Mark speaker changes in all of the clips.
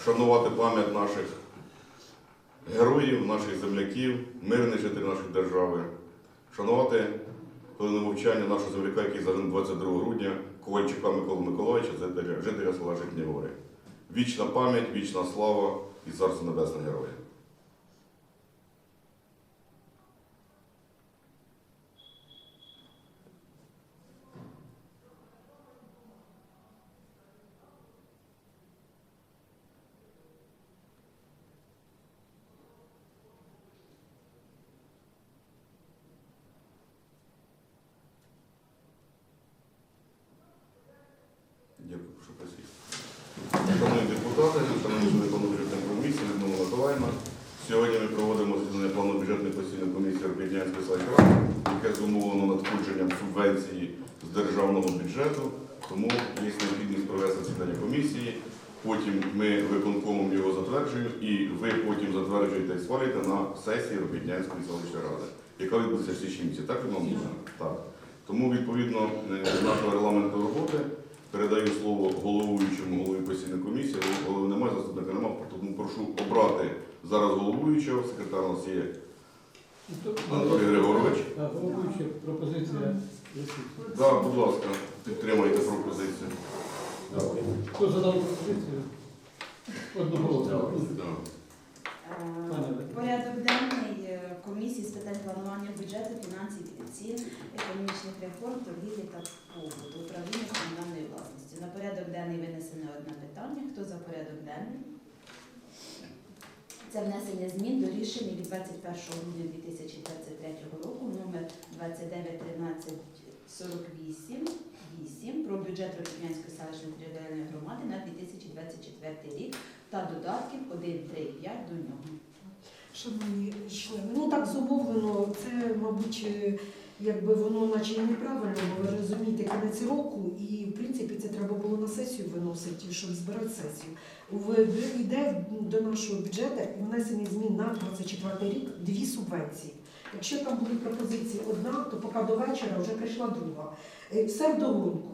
Speaker 1: вшанувати пам'ять наших героїв, наших земляків, мирних жителів нашої держави, вшанувати хвилину мовчання нашого земляка, який загинув 22 грудня, Ковальчука Миколи Миколаївича, жителя, жителя села Житнєгори. Вічна пам'ять, вічна слава і царство небесне героя. Дякую, прошу присісти. Шановні депутати, шановні члени плану бюджетної комісії, Людмила Миколаївна. Сьогодні ми проводимо засідання плану бюджетної постійної комісії Робітнянської яке зумовлено надходженням субвенції з державного бюджету. Тому є необхідність провести засідання комісії. Потім ми виконкомом його затверджуємо і ви потім затверджуєте і схвалюєте на сесії Робітнянської селищної ради, яка відбудеться в січні місяці. Так, Людмила Миколаївна? Так. Тому відповідно е, нашого регламенту роботи передаю слово головуючому голові постійної комісії. Голови немає, заступника немає, тому прошу обрати зараз головуючого. Секретар у нас є Анатолій Григорович.
Speaker 2: Так, головуюча пропозиція.
Speaker 1: Так, будь ласка, підтримайте пропозицію.
Speaker 2: Хто задав пропозицію?
Speaker 1: Так.
Speaker 3: Е, Порядок денний е, комісії з питань планування бюджету, фінансів і цін, економічних реформ, торгівлі та побуту, управління комунальної власності. На порядок денний винесено одне питання. Хто за порядок денний? Це внесення змін до рішення від 21 грудня 2023 року номер 291348 8 про бюджет Рокітнянської селищної територіальної громади на 2024 рік та додатків 1, 3, 5 до нього.
Speaker 4: Шановні члени, ну так зумовлено, це, мабуть, е, якби воно наче і неправильно, бо ви розумієте, кінець року, і в принципі це треба було на сесію виносити, щоб збирати сесію. В- Йде до нашого бюджету внесення змін на 24 рік дві субвенції. Якщо там були пропозиції одна, то поки до вечора вже прийшла друга. Е, Все вдогонку.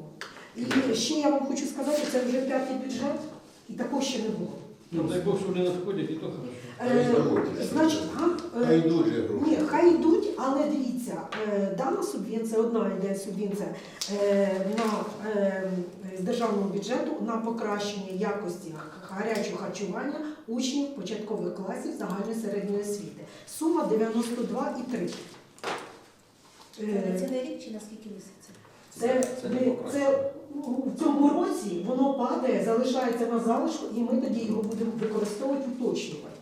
Speaker 4: І ще я вам хочу сказати, це вже п'ятий бюджет, і такого ще не було.
Speaker 2: Ну, дай Бог, що вони надходять, і то хорошо.
Speaker 4: Е, Значить, а, е,
Speaker 5: Хай дуже гроші.
Speaker 4: ні, хай йдуть, але дивіться, е, дана субвенція, одна йде субвенція е, на, е, з державного бюджету на покращення якості гарячого харчування учнів початкових класів загальної середньої освіти. Сума 92,3.
Speaker 3: Це на цілий рік чи на скільки місяців?
Speaker 4: Це, це, це ну, в цьому році воно падає, залишається на залишку, і ми тоді його будемо використовувати, уточнювати.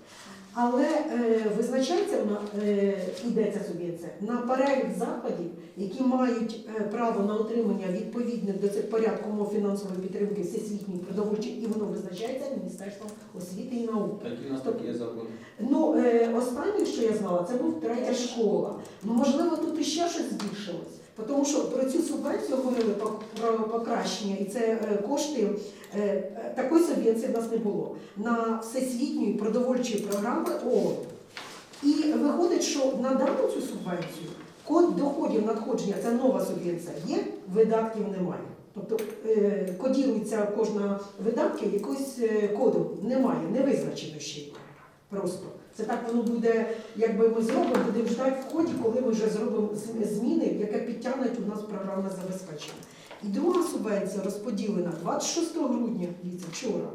Speaker 4: Але е, визначається вона, е, йдеться субвенція на перелік закладів, які мають е, право на отримання відповідних до цих порядку умов фінансової підтримки всесвітньої продовольчої, і воно визначається Міністерством освіти і науки.
Speaker 5: Так і нас такі є закони.
Speaker 4: Ну, е, останнє, що я знала, це був третя школа. Ну, можливо, тут іще щось збільшилось. Тому що про цю субвенцію говорили про, покращення, і це е, кошти. е, е, такої субвенції в нас не було на всесвітньої продовольчої програми ООН. І виходить, що на дану цю субвенцію код доходів надходження це нова субвенція є, видатків немає. Тобто кодірується кожна видатки якось кодом немає, не визначено ще. Просто. Це так воно буде, якби ми зробимо, будемо ждати в ході, коли ми вже зробимо зміни, яке підтягнуть у нас програмне забезпечення. І друга субвенція розподілена 26 грудня, дивіться, вчора,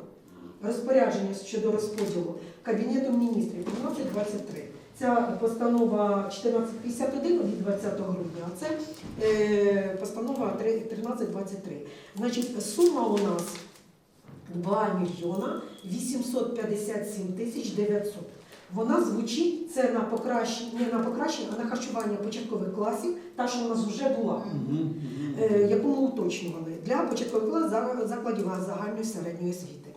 Speaker 4: розпорядження щодо розподілу Кабінетом міністрів 1523. Ця постанова 1451 від 20 грудня, а це е, постанова 1323. Значить, сума у нас 2 мільйона 857 тисяч 900. Вона звучить це на покращення, не на покращення, а на харчування початкових класів, та, що у нас вже була, е, яку ми уточнювали для початкових класів закладів загальної середньої освіти.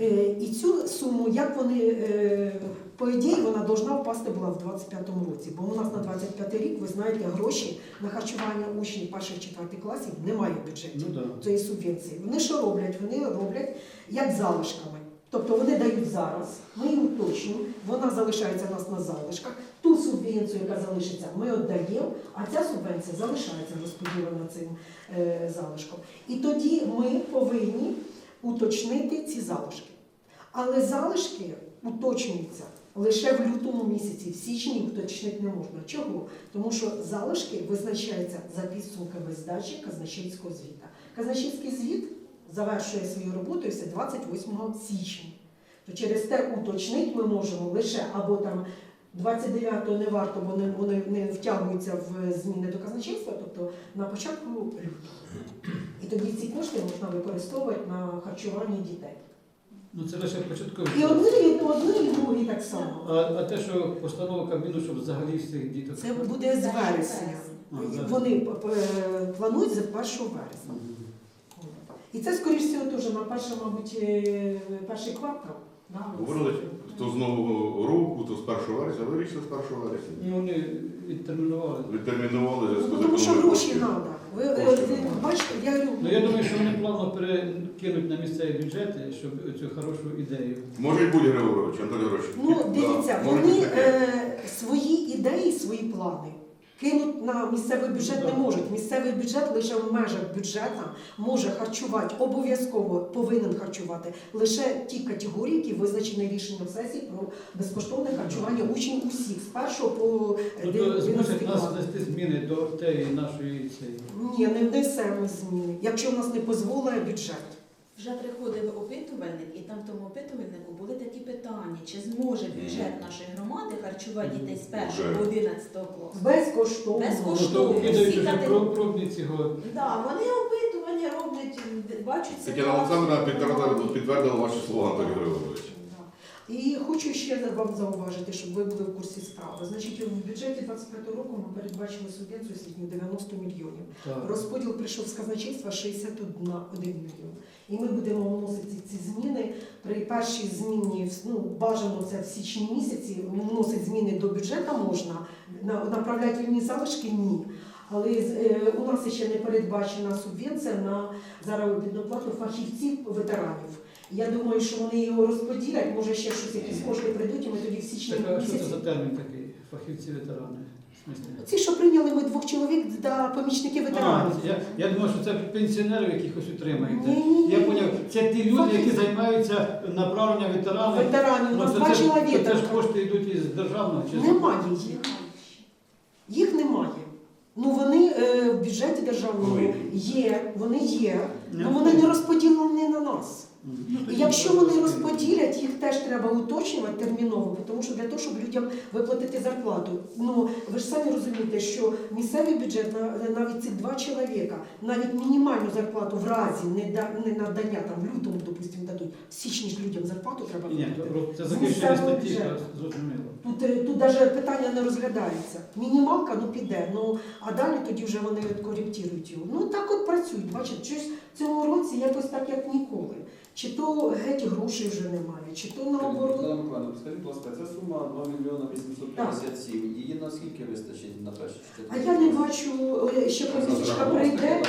Speaker 4: Е, І цю суму, як вони, е, по ідеї, вона должна впасти була в 25-му році, бо у нас на 25 рік, ви знаєте, гроші на харчування учнів перших четвертих класів немає в бюджеті
Speaker 2: Ну так.
Speaker 4: цієї субвенції. Вони що роблять? Вони роблять як залишками. Тобто вони дають зараз, ми їм уточнюємо, вона залишається у нас на залишках. Ту субвенцію, яка залишиться, ми віддаємо, а ця субвенція залишається розподілена цим е, залишком. І тоді ми повинні уточнити ці залишки. Але залишки уточнюються лише в лютому місяці, в січні уточнити не можна. Чого? Тому що залишки визначаються за підсумками здачі казначейського звіта. Казначейський звіт завершує свою роботу все 28 січня. То через те уточнити ми можемо лише або там 29-го не варто, бо вони, вони не втягуються в зміни до казначейства, тобто на початку лютого. І тоді ці кошти можна використовувати на харчування дітей.
Speaker 2: Ну це лише початкові.
Speaker 4: І одні, і одні, і другі так само.
Speaker 2: А, а те, що постанова Кабміну, щоб взагалі всіх діток.
Speaker 4: Це буде з вересня. Вони п- планують за 1 вересня. І це, скоріш всього, теж на перше, мабуть, е, перший квартал.
Speaker 1: Говорили, хто з нового року, то з 1 вересня, але вирішили з 1 вересня.
Speaker 2: І вони відтермінували.
Speaker 1: Відтермінували
Speaker 4: Ну, тому що гроші треба. Ви е, ви бачите, я говорю,
Speaker 2: Ну я думаю, що вони плавно перекинуть на місцеві бюджети, щоб цю хорошу ідею.
Speaker 1: Може бути Григорович, Анатолій Григорович.
Speaker 4: ну дивіться,
Speaker 1: Да,
Speaker 4: вони е, свої ідеї, свої плани. Кинуть на місцевий бюджет не можуть. Місцевий бюджет лише в межах бюджету може харчувати, обов'язково повинен харчувати лише ті категорії, які визначені рішенням сесії про безкоштовне харчування учнів усіх з першого по
Speaker 2: Ну, то
Speaker 4: 11
Speaker 2: змусить нас
Speaker 4: клас.
Speaker 2: внести зміни до тієї нашої цієї.
Speaker 4: Ні, не внесемо зміни, якщо в нас не дозволить бюджет.
Speaker 3: Вже приходив опитувальник, і там в тому опитувальнику були такі питання, чи зможе бюджет нашої громади харчувати дітей з 1
Speaker 1: до
Speaker 3: по 11 класу.
Speaker 4: Безкоштовно.
Speaker 3: Безкоштовно.
Speaker 2: Ну,
Speaker 3: Коштовно. Всі категорії.
Speaker 2: пробні цього.
Speaker 3: Да, вони опитування роблять, бачать
Speaker 1: Тетяна Олександровна підтвердила, підтвердила ваші слова, Анатолій Григорович.
Speaker 4: І хочу ще вам зауважити, щоб ви були в курсі справи. Значить, у бюджеті 25 року ми передбачили субвенцію освітню 90 мільйонів.
Speaker 2: Так.
Speaker 4: Розподіл прийшов з казначейства 61 мільйон. І ми будемо вносити ці зміни. При першій зміні ну, бажано це в січні місяці. Вносити зміни до бюджету можна, на- направляти вільні залишки ні. Але е, у нас ще не передбачена субвенція на заробітну плату фахівців ветеранів. Я думаю, що вони його розподілять, може ще щось якісь кошти прийдуть, і ми тоді в січні
Speaker 2: Так, а що це
Speaker 4: місяці.
Speaker 2: за термін такий? Фахівці ветерани. В смислі?
Speaker 4: Ці, що прийняли ми двох чоловік для помічників
Speaker 2: А,
Speaker 4: ветеранів.
Speaker 2: я, я думав, що це пенсіонерів якихось утримаєте.
Speaker 4: Ні-ні-ні.
Speaker 2: Я поняв, це ті люди, які займаються направленням ветеранів.
Speaker 4: Ветеранів, у
Speaker 2: Ну, це,
Speaker 4: два
Speaker 2: це, ж-
Speaker 4: чоловіка.
Speaker 2: це ж кошти йдуть із державного чи з-
Speaker 4: Немає їх. Їх немає. Ну вони е, в бюджеті державному є, вони є, але вони не розподілені на нас. І якщо вони розподілять, їх теж треба уточнювати терміново, тому що для того, щоб людям виплатити зарплату. Ну ви ж самі розумієте, що місцевий бюджет на навіть ці два чоловіка, навіть мінімальну зарплату в разі не да не надання там в лютому, допустимо, дадуть в січні ж людям зарплату треба
Speaker 2: Ні,
Speaker 4: платити.
Speaker 2: це
Speaker 4: З
Speaker 2: захищені
Speaker 4: місцевого
Speaker 2: статті, зрозуміло.
Speaker 4: Тут, е, тут навіть питання не розглядається. Мінімалка ну піде, ну а далі тоді вже вони коректують його. Ну так от працюють. Бачите, щось в цьому році якось так, як ніколи. Чи то геть грошей вже немає, чи то наоборот.
Speaker 5: Миколаївна, скажіть, будь ласка, ця сума 2 мільйона 857. Її наскільки вистачить на перші
Speaker 4: А я не бачу, е, ще помісячка прийде.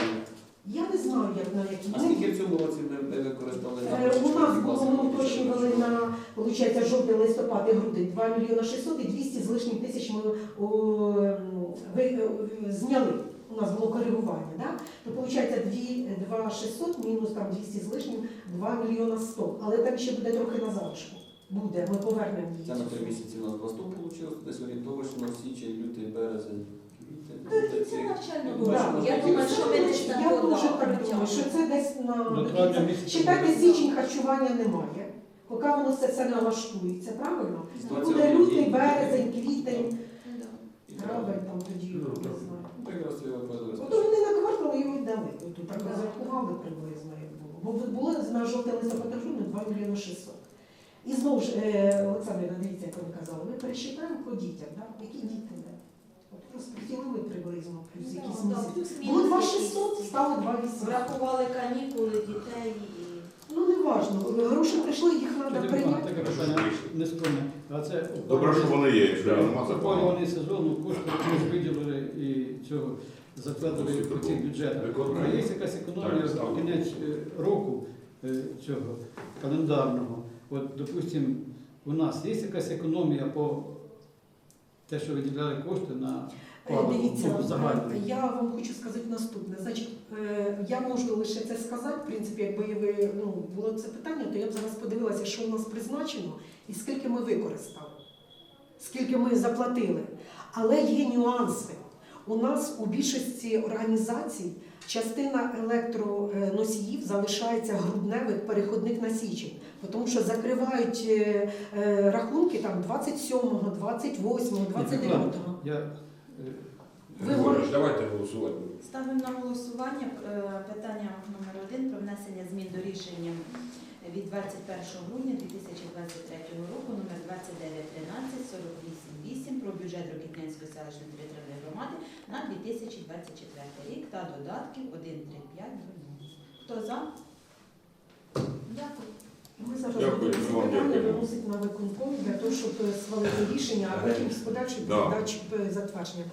Speaker 4: Я не знаю, як на
Speaker 5: А скільки в цьому році ви використали
Speaker 4: Е, У нас було ми уточнювали на виходить, жовтий, листопад і грудень 2 мільйона 600 і 200 з лишнім тисяч ми о, ви, е, зняли. У нас було коригування, да? то виходить 2, 2 600 мінус там 200 з лишнім 2 мільйона 100. Але там ще буде трохи на залишку. Буде, ми повернемо її.
Speaker 5: Це на три місяці у нас два стопу вийшло, десь орієнтовочно січень, лютий, березень, квітень. Ну.
Speaker 3: Я думаю, що ми десь так
Speaker 4: Я дуже так думаю, що це десь на Читайте
Speaker 2: буде.
Speaker 4: січень харчування немає. Поки воно все це налаштується, правильно?
Speaker 5: Ситуація
Speaker 4: Буде лютий, березень, квітень,
Speaker 3: Да.
Speaker 4: травень, там тоді
Speaker 2: Ну,
Speaker 4: не знаю.
Speaker 5: Ну, якраз я
Speaker 4: От
Speaker 5: розкажу.
Speaker 4: вони на квартал його Тут так розрахували приблизно, як було. Бо було на жовтий листопад грудня 2 мільйони 600. І знову ж, е, Олександр, дивіться, як ви казали, ми пересчитаємо по дітях, да? які діти де. От розподілили приблизно, плюс якісь місяці. Було 2
Speaker 3: якісь.
Speaker 4: 600, стало 2 800.
Speaker 3: Врахували канікули дітей і
Speaker 4: Ну не важно, гроші прийшли, їх треба прийняти.
Speaker 2: таке питання не скромне. А це
Speaker 1: Добре, що вони є, якщо нема це погано.
Speaker 2: опалювальний сезон, ну, кошти ми ж виділили і цього закладали в ці бюджети. А є якась економія в кінець е, року е, цього календарного. От, допустимо, у нас є якась економія по те, що виділяли кошти на
Speaker 4: Е, Дивіться, я вам хочу сказати наступне. Значить, я можу лише це сказати. В принципі, якби ви ну було це питання, то я б зараз подивилася, що у нас призначено і скільки ми використали, скільки ми заплатили. Але є нюанси. У нас у більшості організацій частина електроносіїв залишається грудневих переходних насічень, тому що закривають е, е, рахунки там 27-го, 28-го, 29-го.
Speaker 2: Я е,
Speaker 4: Ви
Speaker 6: Григорій, давайте голосувати.
Speaker 3: Ставимо на голосування питання номер один про внесення змін до рішення від 21 грудня 2023 року номер 2913 488 про бюджет Рокітнянської селищної територіальної громади на 2024 рік та додатків 13500. Хто за? Дякую.
Speaker 4: Ми зараз
Speaker 1: Дякую,
Speaker 4: будемо це
Speaker 1: вам
Speaker 4: питання виносити на виконком для того, щоб схвалити рішення, а потім з подальшої
Speaker 1: Да.
Speaker 4: передачі е, затвердження.